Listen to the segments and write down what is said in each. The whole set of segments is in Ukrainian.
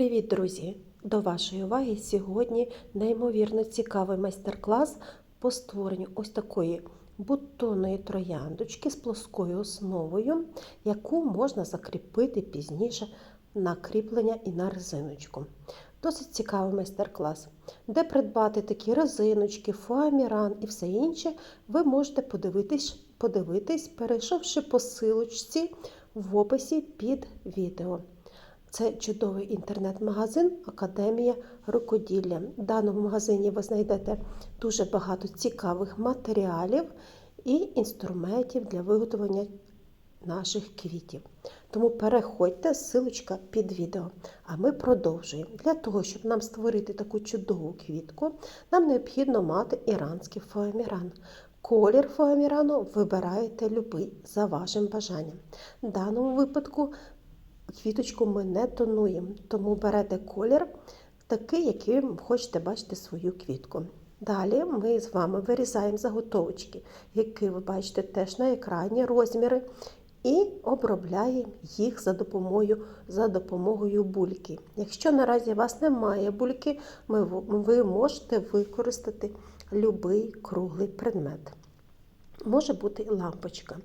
Привіт, друзі! До вашої уваги сьогодні неймовірно цікавий майстер-клас по створенню ось такої бутонної трояндочки з плоскою основою, яку можна закріпити пізніше на кріплення і на резиночку. Досить цікавий майстер-клас. Де придбати такі резиночки, фуаміран і все інше, ви можете подивитись, подивитись перейшовши по силочці в описі під відео. Це чудовий інтернет-магазин Академія рукоділля. В даному магазині ви знайдете дуже багато цікавих матеріалів і інструментів для виготовлення наших квітів. Тому переходьте, ссылочка під відео. А ми продовжуємо. Для того, щоб нам створити таку чудову квітку, нам необхідно мати іранський фоаміран. Колір фоамірану вибираєте любий за вашим бажанням. В даному випадку квіточку ми не тонуємо, тому берете колір такий, який хочете бачити свою квітку. Далі ми з вами вирізаємо заготовочки, які ви бачите теж на екрані розміри, і обробляємо їх за допомогою за допомогою бульки. Якщо наразі у вас немає бульки, ви можете використати будь-який круглий предмет. Може бути лампочка.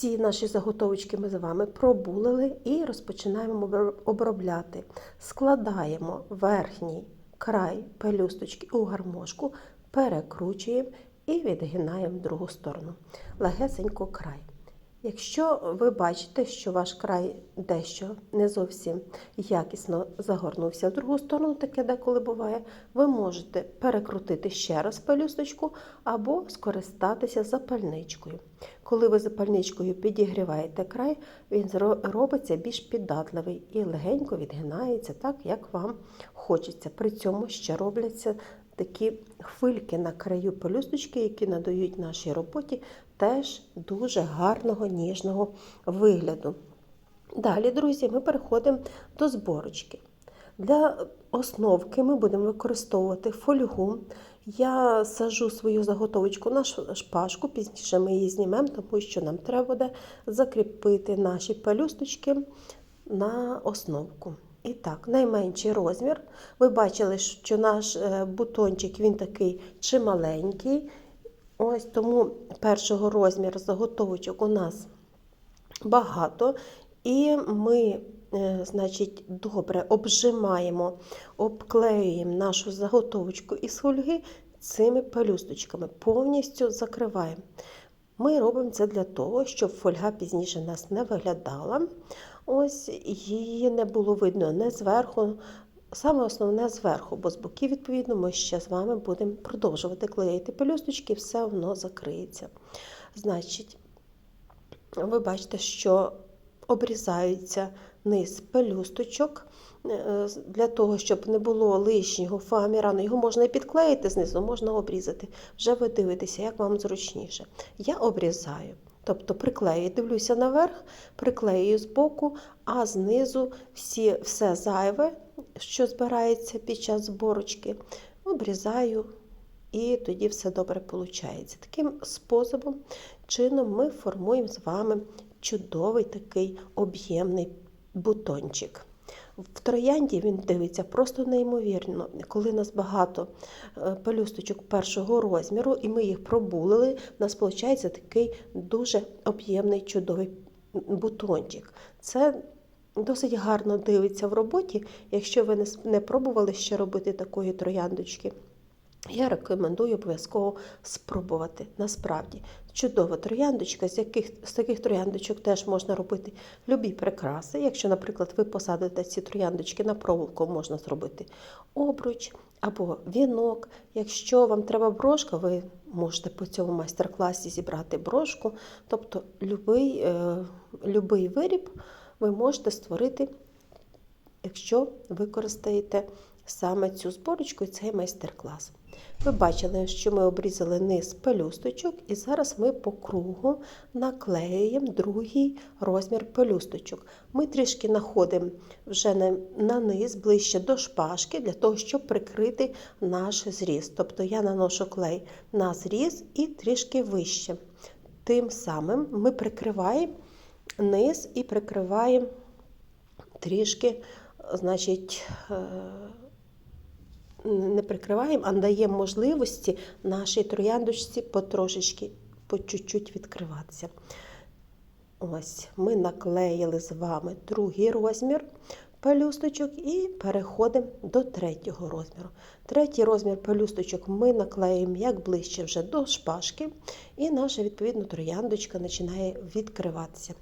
Всі наші заготовочки ми з вами пробулили і розпочинаємо обробляти. Складаємо верхній край пелюсточки у гармошку, перекручуємо і відгинаємо в другу сторону. Легесенько край. Якщо ви бачите, що ваш край дещо не зовсім якісно загорнувся в другу сторону, таке деколи буває, ви можете перекрутити ще раз пелюсточку або скористатися запальничкою. Коли ви запальничкою підігріваєте край, він робиться більш піддатливий і легенько відгинається так, як вам хочеться. При цьому ще робляться такі хвильки на краю пелюсточки, які надають нашій роботі теж дуже гарного ніжного вигляду. Далі, друзі, ми переходимо до зборочки. Для основки ми будемо використовувати фольгу. Я сажу свою заготовочку на шпажку, пізніше ми її знімемо, тому що нам треба буде закріпити наші пелюсточки на основку. І так, найменший розмір. Ви бачили, що наш е, бутончик він такий чималенький. Ось тому першого розміру заготовочок у нас багато. І ми, е, значить, добре обжимаємо, обклеюємо нашу заготовочку із фольги цими пелюсточками, повністю закриваємо. Ми робимо це для того, щоб фольга пізніше нас не виглядала. Ось її не було видно не зверху, Саме основне зверху, бо з боків, відповідно, ми ще з вами будемо продовжувати клеїти пелюсточки, все воно закриється. Значить, ви бачите, що обрізається низ пелюсточок. Е, для того, щоб не було лишнього фоамірану, його можна і підклеїти знизу, можна обрізати. Вже ви дивитеся, як вам зручніше. Я обрізаю. Тобто приклею, дивлюся наверх, приклею збоку, а знизу всі, все зайве, що збирається під час зборочки, обрізаю, і тоді все добре виходить. Таким способом, чином, ми формуємо з вами чудовий такий об'ємний бутончик. В троянді він дивиться просто неймовірно. Коли нас багато е, пелюсточок першого розміру, і ми їх пробулили, у нас виходить такий дуже об'ємний чудовий бутончик. Це досить гарно дивиться в роботі, якщо ви не пробували ще робити такої трояндочки. Я рекомендую обов'язково спробувати. Насправді, чудова трояндочка, з яких з таких трояндочок теж можна робити любі прикраси. Якщо, наприклад, ви посадите ці трояндочки на проволоку, можна зробити обруч або вінок. Якщо вам треба брошка, ви можете по цьому майстер-класі зібрати брошку. Тобто любий, е, любий виріб ви можете створити, якщо використаєте саме цю зборочку і цей майстер-клас. Ви бачили, що ми обрізали низ пелюсточок, і зараз ми по кругу наклеюємо другий розмір пелюсточок. Ми трішки знаходимо вже на низ, ближче до шпажки, для того, щоб прикрити наш зріз. Тобто я наношу клей на зріз і трішки вище. Тим самим ми прикриваємо низ і прикриваємо трішки значить, е, не прикриваємо, а даємо можливості нашій трояндочці потрошечки, по чуть-чуть відкриватися. Ось ми наклеїли з вами другий розмір пелюсточок і переходимо до третього розміру. Третій розмір пелюсточок ми наклеїмо як ближче вже до шпажки, і наша відповідно трояндочка починає відкриватися.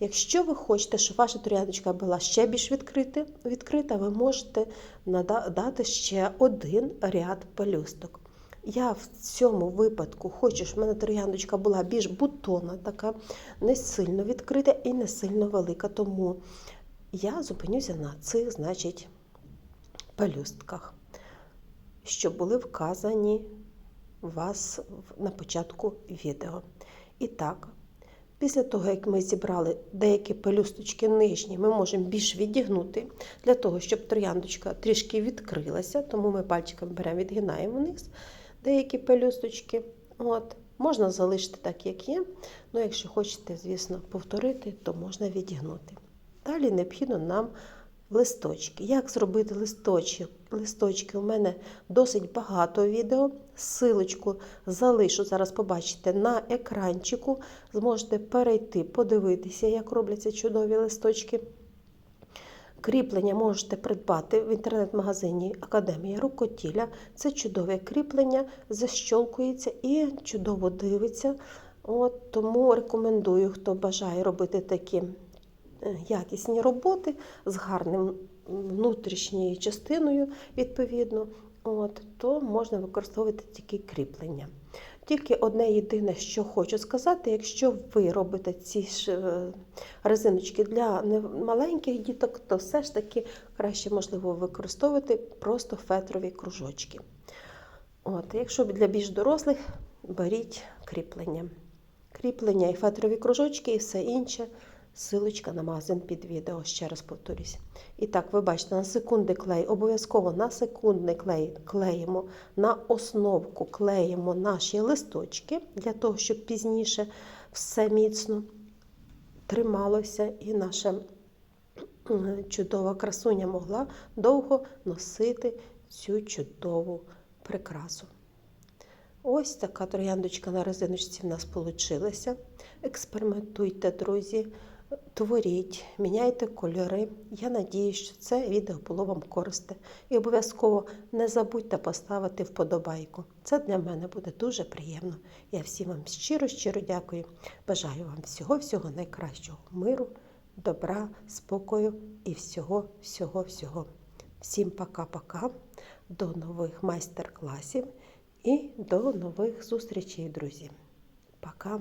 Якщо ви хочете, щоб ваша трояндочка була ще більш відкрита, відкрита ви можете нада- дати ще один ряд пелюсток. Я в цьому випадку хочу, щоб в мене трояндочка була більш бутонна, така не сильно відкрита і не сильно велика. Тому я зупинюся на цих, значить, пелюстках, що були вказані вас на початку відео. І так, після того, як ми зібрали деякі пелюсточки нижні, ми можемо більш відігнути для того, щоб трояндочка трішки відкрилася, тому ми пальчиком беремо, відгинаємо вниз деякі пелюсточки. От. Можна залишити так, як є. Ну, якщо хочете, звісно, повторити, то можна відігнути. Далі необхідно нам листочки. Як зробити листочки? Листочки у мене досить багато відео. Силочку залишу, зараз побачите на екранчику. Зможете перейти, подивитися, як робляться чудові листочки. Кріплення можете придбати в інтернет-магазині Академія рукотілля. Це чудове кріплення, защолкується і чудово дивиться. От, тому рекомендую, хто бажає робити такі якісні роботи з гарним внутрішньою частиною, відповідно, от, то можна використовувати такі кріплення. Тільки одне єдине, що хочу сказати, якщо ви робите ці ж е, резиночки для маленьких діток, то все ж таки краще можливо використовувати просто фетрові кружочки. От, якщо для більш дорослих, беріть кріплення. Кріплення і фетрові кружочки, і все інше. Силочка на магазин під відео, ще раз повторюсь. І так, ви бачите, на секунди клей, обов'язково на секундний клей клеїмо, на основку клеїмо наші листочки, для того, щоб пізніше все міцно трималося і наша чудова красуня могла довго носити цю чудову прикрасу. Ось така трояндочка на резиночці в нас вийшла. Експериментуйте, друзі, творіть, міняйте кольори. Я надію, що це відео було вам корисне. І обов'язково не забудьте поставити вподобайку. Це для мене буде дуже приємно. Я всім вам щиро-щиро дякую. Бажаю вам всього-всього найкращого миру, добра, спокою і всього-всього-всього. Всім пока-пока, до нових майстер-класів і до нових зустрічей, друзі. Пока!